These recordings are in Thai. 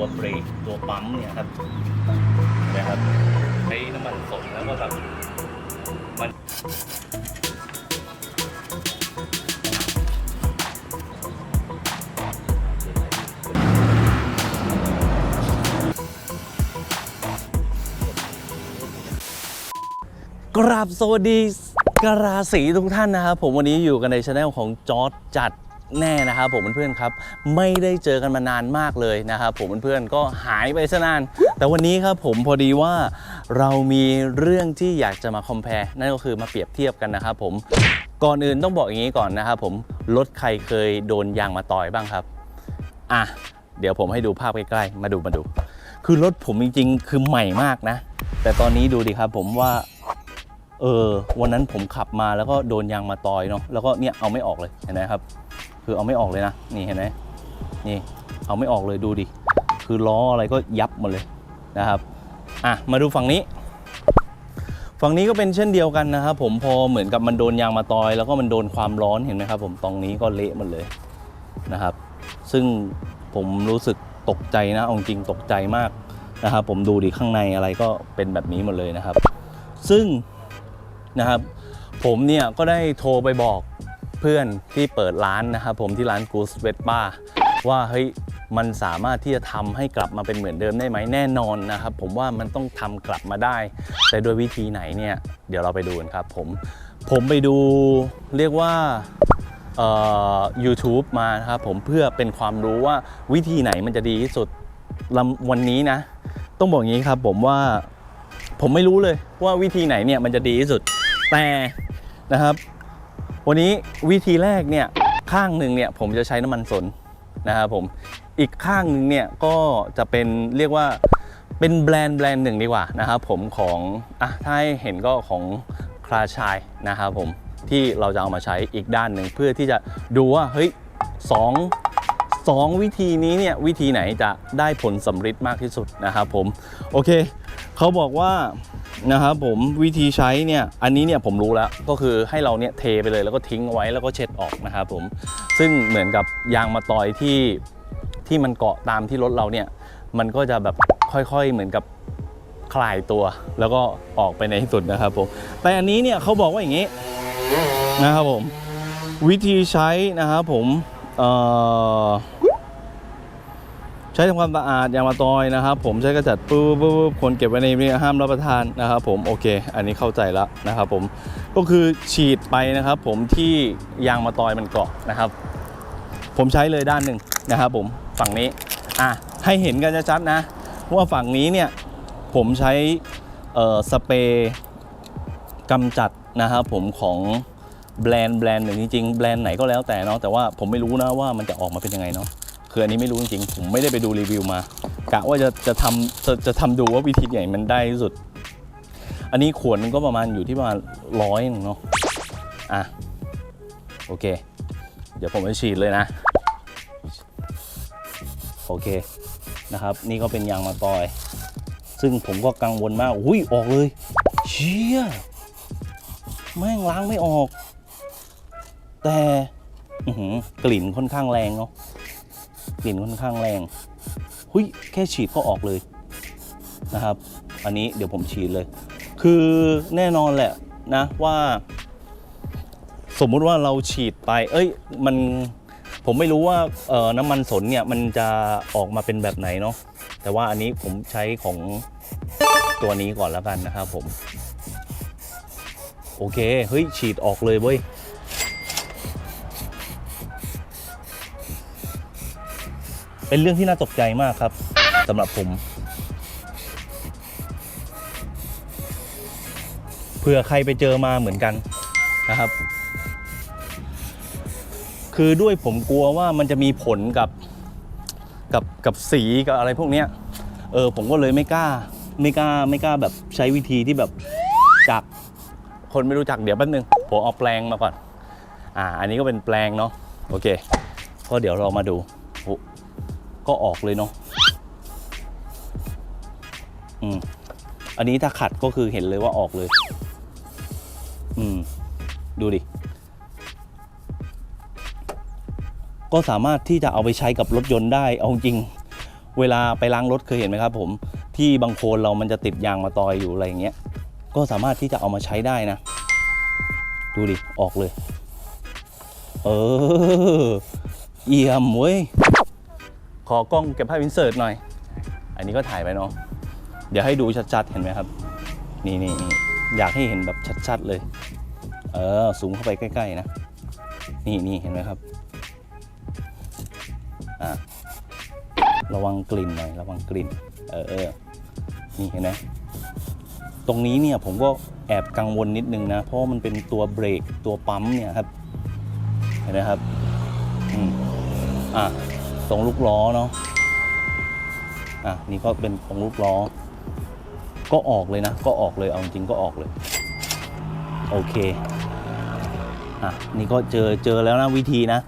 ตัวเบรกตัวปั๊มเนี่ยครับนะครับใช้น้ำมันสดแล้วก็แบบมันกราบสวัสดีกราศีทุกท่านนะครับผมวันนี้อยู่กันในช anel ของจอร์ดจัด แน่นะครับผมเพื่อนๆครับ ไม่ได้เจอกันมานานมากเลยนะครับผมเพื่อนๆก็หายไปซะนาน แต่วันนี้ครับผมพอดีว่าเรามีเรื่องที่อยากจะมาคอม p พ r e นั่นก็คือมาเปรียบเทียบกันนะครับผมก่อนอื่นต้องบอกอย่างนี้ก่อนนะครับผมรถใครเคยโดนยางมาต่อยบ้างครับอะเดี๋ยวผมให้ดูภาพใกล้ๆ มาดูมาดู คือรถผมจริงๆ คือใหม่มากนะ แต่ตอนนี้ดูดิครับผมว่า เออวันนั้นผมขับมาแล้วก็โดนยางมาตอยเนาะแล้วก็เนี่ยเอาไม่ออกเลยเห็นไหมครับ คือเอาไม่ออกเลยนะ นี่เห็นไหมนี่เอาไม่ออกเลยดูดิ คือล้ออะไรก็ยับหมดเลยนะครับอะมาดูฝั่งนี้ ฝั่งนี้ก็เป็นเช่นเดียวกันนะครับผมพอเหมือนกับมันโดนยางมาตอย แล้วก็มันโดนความร้อนเห็นไหมครับผมตรงนี้ก็เละหมดเลยนะครับ ซึ่งผมรู้สึกตกใจนะเอาจริงตกใจมากนะครับผมดูดิข้างในอะไรก็เป็นแบบนี้หมดเลยนะครับ ซึ่งนะครับผมเนี่ยก็ได้โทรไปบอก เพื่อนที่เปิดร้านนะครับผมที่ร้าน Goose v e t b a r ว่าเฮ้ยมันสามารถที่จะทำให้กลับมาเป็นเหมือนเดิมได้ไหมแน่นอนนะครับ ผมว่ามันต้องทำกลับมาได้ แต่โดยวิธีไหนเนี่ย เดี๋ยวเราไปดูกันครับผมผมไปดูเรียกว่าเอ่อ YouTube มานะครับผมเพื่อเป็นความรู้ว่าวิธีไหนมันจะดีที่สุดวันนี้นะ ต้องบอกอย่างนี้ครับผมว่าผมไม่รู้เลยว่าวิธีไหนเนี่ยมันจะดีที่สุดแต่นะครับ วันนี้วิธีแรกเนี่ยข้างหนึ่งเนี่ยผมจะใช้น้ำมันสนนะครับผมอีกข้างหนึ่งเนี่ยก็จะเป็นเรียกว่าเป็นแบรนด์แบรนด์หนึ่งดีกว่านะครับผมของอะถ้าให้เห็นก็ของคลาชายนะครับผมที่เราจะเอามาใช้อีกด้านหนึ่งเพื่อที่จะดูว่าเฮ้ยสองสองวิธีนี้เนี่ยวิธีไหนจะได้ผลสำเร็จมากที่สุดนะครับผมโอเค เขาบอกว่า นะครับผมวิธีใช้เนี่ยอันนี้เนี่ยผมรู้แล้วก็คือให้เราเนี่ยเทไปเลยแล้วก็ทิ้งเอาไว้แล้วก็เช็ดออกนะครับผมซึ่งเหมือนกับยางมาตอยที่ที่มันเกาะตามที่รถเราเนี่ยมันก็จะแบบค่อยๆเหมือนกับคลายตัว แล้วก็ออกไปในที่สุดนะครับผมแต่อันนี้เนี่ยเขาบอกว่าอย่างนี้นะครับผมวิธีใช้นะครับผมเอ่อ ช้ทำความสะอาดยางมะตอยนะครับ ผมใช้กระจัดปุ๊บปุ๊บปุ๊บคนเก็บไว้ในนี้ห้ามรับประทานนะครับ ผมโอเค อันนี้เข้าใจแล้วนะครับ ผมก็คือฉีดไปนะครับ ผมที่ยางมะตอยมันเกาะนะครับ ผมใช้เลยด้านหนึ่งนะครับ ผมฝั่งนี้อะให้เห็นกันชัดๆนะว่าฝั่งนี้เนี่ยผมใช้เอ่อสเปรย์กำจัดนะครับ ผมของแบรนด์แบรนด์หนึ่งจริงๆแบรนด์ไหนก็แล้วแต่เนาะแต่ว่าผมไม่รู้นะว่ามันจะออกมาเป็นยังไงเนาะ คืออันนี้ไม่รู้จริงๆผมไม่ได้ไปดูรีวิวมากะว่าจะจะทำจะจะทำดูว่าวิธีไหนมันได้ที่สุด อันนี้ขวดนึงก็ประมาณอยู่ที่ประมาณร้อยนึงเนาะอะโอเค เดี๋ยวผมจะฉีดเลยนะ โอเคนะครับ นี่ก็เป็นยางมาตอย ซึ่งผมก็กังวลมากอุ้ยออกเลยเชี่ยแม่งล้างไม่ออก แต่กลิ่นค่อนข้างแรงเนาะ กลิ่นค่อนข้างแรงหุยแค่ฉีดก็ออกเลยนะครับ อันนี้เดี๋ยวผมฉีดเลย คือแน่นอนแหละนะว่า สมมุติว่าเราฉีดไป เอ้ย มันผมไม่รู้ว่าเอ่อน้ำมันสนเนี่ยมันจะออกมาเป็นแบบไหนเนาะแต่ว่าอันนี้ผมใช้ของตัวนี้ก่อนแล้วกันนะครับผม โอเค เฮ้ย ฉีดออกเลยเว้ย เป็นเรื่องที่น่าตกใจมากครับสำหรับผม เผื่อใครไปเจอมาเหมือนกันนะครับ คือด้วยผมกลัวว่ามันจะมีผลกับกับกับสีกับอะไรพวกเนี้ยเออผมก็เลยไม่กล้า ไม่กล้าไม่กล้าแบบใช้วิธีที่แบบจากคนไม่รู้จักเดี๋ยวแป๊บนึงผมเอาแปลงมาก่อนอ่า อันนี้ก็เป็นแปลงเนาะโอเค ก็เดี๋ยวเรามาดู ก็ออกเลยเนาะอืมอันนี้ถ้าขัดก็คือเห็นเลยว่าออกเลย อืม ดูดิ ก็สามารถที่จะเอาไปใช้กับรถยนต์ได้ เอาจริง เวลาไปล้างรถเคยเห็นไหมครับ ผม ที่บางโคลนเรามันจะติดยางมาตอยอยู่อะไรอย่างเงี้ย ก็สามารถที่จะเอามาใช้ได้นะ ดูดิ ออกเลย เออ เอี่ยมเว้ย ขอกล้องเก็บภาพอินเสิร์ตหน่อย อันนี้ก็ถ่ายไปเนาะ เดี๋ยวให้ดูชัดๆ เห็นไหมครับ นี่นี่นี่อยากให้เห็นแบบชัดๆเลย เออสูงเข้าไปใกล้ๆนะ นี่นี่เห็นไหมครับอะระวังกลิ่นหน่อย ระวังกลิ่น เออเออนี่เห็นไหมตรงนี้เนี่ยผมก็แอบกังวลนิดนึงนะ เพราะมันเป็นตัวเบรกตัวปั๊มเนี่ยครับ เห็นไหมครับ อืมอะ ตรงลูกล้อเนาะอะนี่ก็เป็นตรงลูกล้อ ก็ออกเลยนะ ก็ออกเลยเอาจริงๆก็ออกเลย โอเคอะนี่ก็เจอเจอแล้วนะวิธีนะ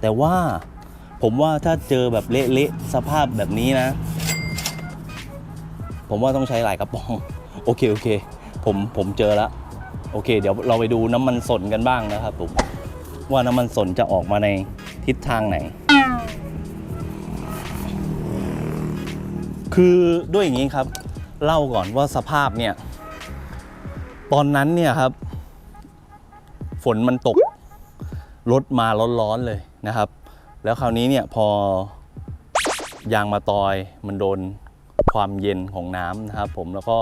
แต่ว่าผมว่าถ้าเจอแบบเละๆสภาพแบบนี้นะ ผมว่าต้องใช้หลายกระป๋อง โอเคโอเค ผมผมเจอแล้วโอเค เดี๋ยวเราไปดูน้ำมันสนกันบ้างนะครับผมว่าน้ำมันสนจะออกมาในทิศทางไหน คือด้วยอย่างนี้ครับ เล่าก่อนว่าสภาพเนี่ย ตอนนั้นเนี่ยครับ ฝนมันตกรถมาร้อนๆเลยนะครับ แล้วคราวนี้เนี่ยพอยางมาตอยมันโดนความเย็นของน้ำนะครับ ผมแล้วก็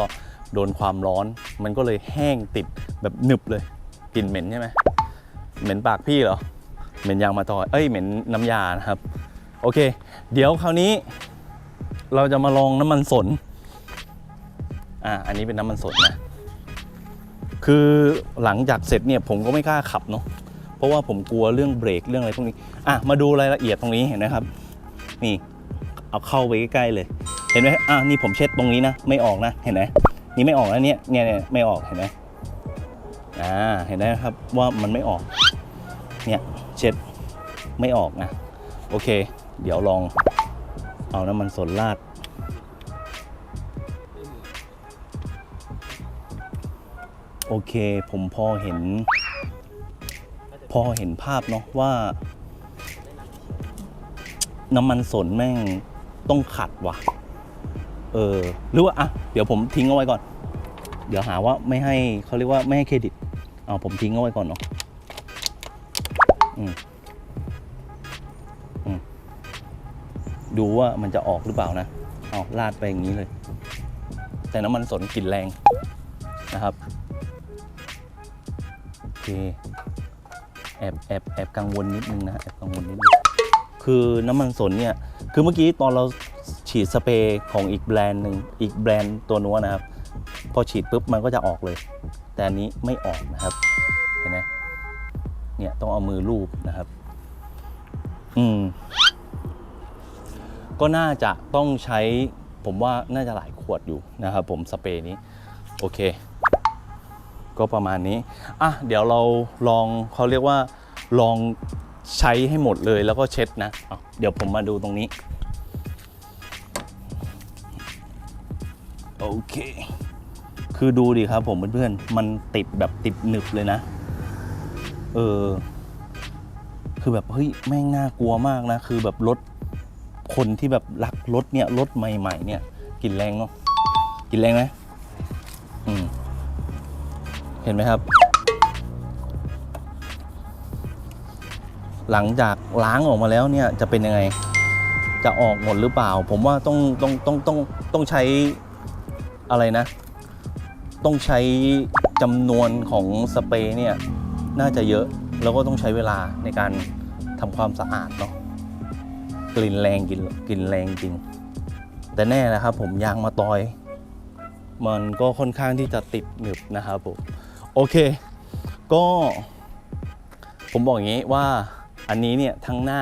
โดนความร้อน มันก็เลยแห้งติดแบบหนึบเลยกลิ่นเหม็นใช่ไหมเหม็นปากพี่เหรอ เหม็นยางมาตอยเอ้ยเหม็นน้ำยานะครับ โอเค เดี๋ยวคราวนี้ เราจะมาลองน้ำมันสนอ่าอันนี้เป็นน้ำมันสนนะคือหลังจากเสร็จเนี่ยผมก็ไม่กล้าขับเนาะเพราะว่าผมกลัวเรื่องเบรกเรื่องอะไรพวกนี้อะมาดูรายละเอียดตรงนี้เห็นไหมครับ นี่เอาเข้าไปใกล้ๆเลย เห็นไหมอะนี่ผมเช็ดตรงนี้นะไม่ออกนะเห็นไหมนี่ไม่ออกนะเนี่ยเนี่ยเนี่ยไม่ออกเห็นไหมอ่าเห็นไหมครับว่ามันไม่ออกเนี่ย เช็ดไม่ออกนะ โอเค เดี๋ยวลองเอาน้ำมันสนราดโอเค ผมพอเห็น พอเห็นภาพเนาะว่า น้ำมันสนแม่งต้องขัดว่ะ เออ หรือว่าอะเดี๋ยวผมทิ้งเอาไว้ก่อน เดี๋ยวหาว่าไม่ให้เขาเรียกว่าไม่ให้เครดิต เอาผมทิ้งเอาไว้ก่อนเนาะ ดูว่ามันจะออกหรือเปล่านะเอาลาดไปอย่างนี้เลย แต่น้ำมันสนกลิ่นแรงนะครับโอเคแอบแอบแอบกังวลนิดนึงนะแอบกังวลนิดนึงคือน้ำมันสนเนี่ย คือเมื่อกี้ตอนเราฉีดสเปรย์ของอีกแบรนด์หนึ่งอีกแบรนด์ตัวนู้นนะครับ พอฉีดปุ๊บมันก็จะออกเลย แต่อันนี้ไม่ออกนะครับ เนี่ยต้องเอามือลูบนะครับ อืม ก็น่าจะต้องใช้ ผมว่าน่าจะหลายขวดอยู่นะครับ ผมสเปรย์นี้ โอเค ก็ประมาณนี้ อะ เดี๋ยวเราลองเขาเรียกว่า ลองใช้ให้หมดเลยแล้วก็เช็ดนะอะเดี๋ยวผมมาดูตรงนี้ โอเค คือดูดิครับผมเพื่อนๆ มันติดแบบติดหนึบเลยนะ เออ คือแบบเฮ้ยแม่งน่ากลัวมากนะ คือแบบรถคนที่แบบรักรถเนี่ยรถใหม่ ๆ เนี่ยกลิ่นแรงเนาะกลิ่นแรงไหมอืมเห็นไหมครับ หลังจากล้างออกมาแล้วเนี่ยจะเป็นยังไง จะออกหมดหรือเปล่า ผมว่าต้องต้องต้องต้องต้องใช้อะไรนะ ต้องใช้จำนวนของสเปรย์เนี่ย น่าจะเยอะแล้วก็ต้องใช้เวลาในการทำความสะอาดเนาะกลิ่นแรงกลิ่นกลิ่นแรงจริง แต่แน่นะครับ ผมยางมาตอย มันก็ค่อนข้างที่จะติดหนึบนะครับผมโอเค ก็ ผมบอกอย่างนี้ว่าอันนี้เนี่ยทั้งหน้า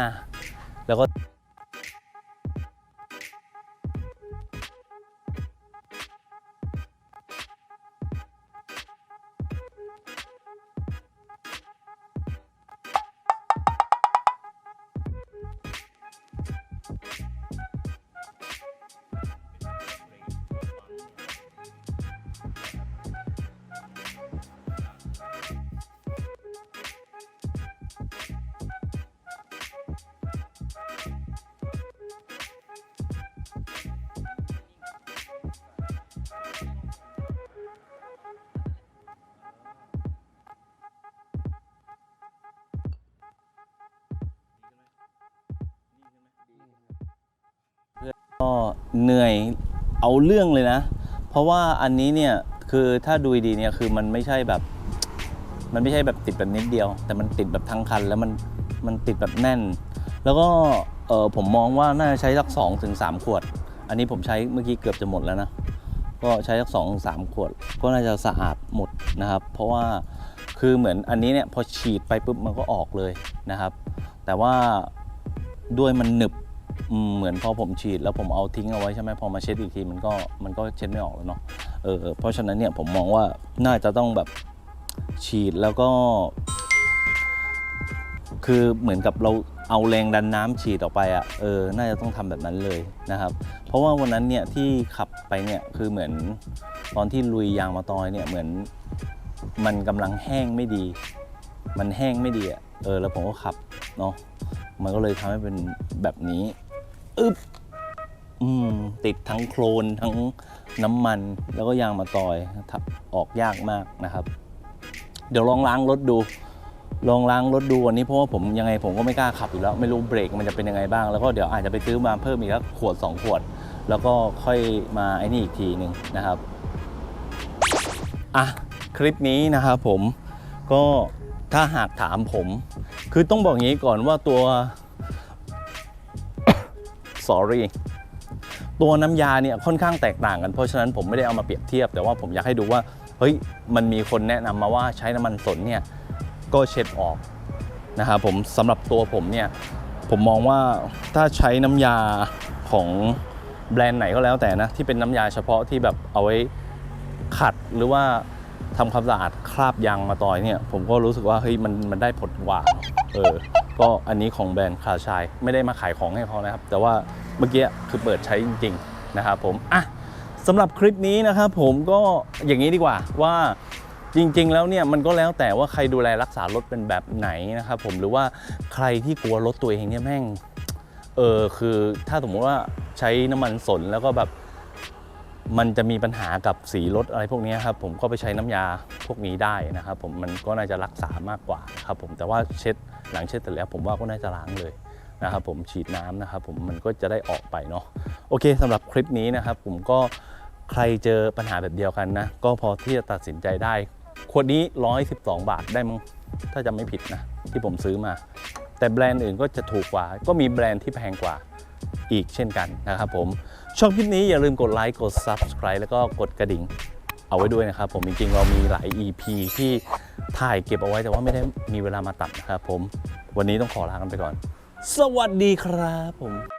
ก็เหนื่อยเอาเรื่องเลยนะ เพราะว่าอันนี้เนี่ยคือถ้าดูดีเนี่ยคือมันไม่ใช่แบบ มันไม่ใช่แบบติดแบบนิดเดียว แต่มันติดแบบทั้งคันแล้วมันมันติดแบบแน่น แล้วก็เออผมมองว่าน่าจะใช้สักสองถึงสามขวด อันนี้ผมใช้เมื่อกี้เกือบจะหมดแล้วนะ ก็ใช้สักสองสามขวด ก็น่าจะสะอาดหมดนะครับ เพราะว่าคือเหมือนอันนี้เนี่ยพอฉีดไปปุ๊บมันก็ออกเลยนะครับ แต่ว่าด้วยมันหนึบ อืมเหมือนพอผมฉีดแล้วผมเอาทิ้งเอาไว้ใช่ไหมพอมาเช็ดอีกทีมันก็มันก็เช็ดไม่ออกแล้วเนาะเออเพราะฉะนั้นเนี่ยผมมองว่าน่าจะต้องแบบฉีดแล้วก็ คือเหมือนกับเราเอาแรงดันน้ำฉีดออกไปอะ่ะเออน่าจะต้องทำแบบนั้นเลยนะครับ เพราะว่าวันนั้นเนี่ยที่ขับไปเนี่ยคือเหมือนตอนที่ลุยยางมาตอยเนี่ยเหมือนมันกำลังแห้งไม่ดี มันแห้งไม่ดีอะ่ะเออแล้วผมก็ขับเนาะมันก็เลยทำให้เป็นแบบนี้ อึบอืมติดทั้งโคลนทั้งน้ำมันแล้วก็ยางมาตอยออกยากมากนะครับ เดี๋ยวลองล้างรถดู ลองล้างรถดูวันนี้เพราะว่าผมยังไงผมก็ไม่กล้าขับอยู่แล้ว ไม่รู้เบรกมันจะเป็นยังไงบ้าง แล้วก็เดี๋ยวอาจจะไปซื้อมาเพิ่มอีกสักขวด 2 ขวด แล้วก็ค่อยมาไอ้นี่อีกทีหนึ่งนะครับอะคลิปนี้นะครับผมก็ถ้าหากถามผม คือต้องบอกงี้ก่อนว่าตัว sorry ตัวน้ำยาเนี่ยค่อนข้างแตกต่างกัน เพราะฉะนั้นผมไม่ได้เอามาเปรียบเทียบ แต่ว่าผมอยากให้ดูว่า เฮ้ย มันมีคนแนะนำมาว่าใช้น้ำมันสนเนี่ย ก็เช็ดออกนะครับผมสำหรับตัวผมเนี่ย ผมมองว่าถ้าใช้น้ำยาของแบรนด์ไหนก็แล้วแต่นะ ที่เป็นน้ำยาเฉพาะที่แบบเอาไว้ขัดหรือว่าทำความสะอาดคราบยางมาต่อยเนี่ย ผมก็รู้สึกว่าเฮ้ยมันมันได้ผลกว่า เออ ก็อันนี้ของแบรนด์คาชายไม่ได้มาขายของให้เขานะครับ แต่ว่าเมื่อกี้คือเปิดใช้จริงๆนะครับผม อะสำหรับคลิปนี้นะครับผมก็อย่างนี้ดีกว่าว่าจริงๆ แล้วเนี่ยมันก็แล้วแต่ว่าใครดูแลรักษารถเป็นแบบไหนนะครับผมหรือว่าใครที่กลัวรถตัวเองเนี่ยแม่งเออคือถ้าสมมติว่าใช้น้ำมันสนแล้วก็แบบ มันจะมีปัญหากับสีรถอะไรพวกนี้ครับผมก็ไปใช้น้ำยาพวกนี้ได้นะครับผมมันก็น่าจะรักษามากกว่าครับผมแต่ว่าเช็ดหลังเช็ดเสร็จแล้ว ผมว่าก็น่าจะล้างเลยนะครับผมฉีดน้ำนะครับผมมันก็จะได้ออกไปเนาะโอเคสำหรับคลิปนี้นะครับผมก็ใครเจอปัญหาแบบเดียวกันนะก็พอที่จะตัดสินใจได้ขวดนี้ 112 บาทได้มั้งถ้าจำไม่ผิดนะที่ผมซื้อมา แต่แบรนด์อื่นก็จะถูกกว่า ก็มีแบรนด์ที่แพงกว่า อีกเช่นกันนะครับผม ช่องคลิปนี้อย่าลืมกดไลค์กด Subscribe แล้วก็กดกระดิ่งเอาไว้ด้วยนะครับผมจริงๆเรามีหลาย EP ที่ถ่ายเก็บเอาไว้แต่ว่าไม่ได้มีเวลามาตัดนะครับผม วันนี้ต้องขอลากันไปก่อน สวัสดีครับผม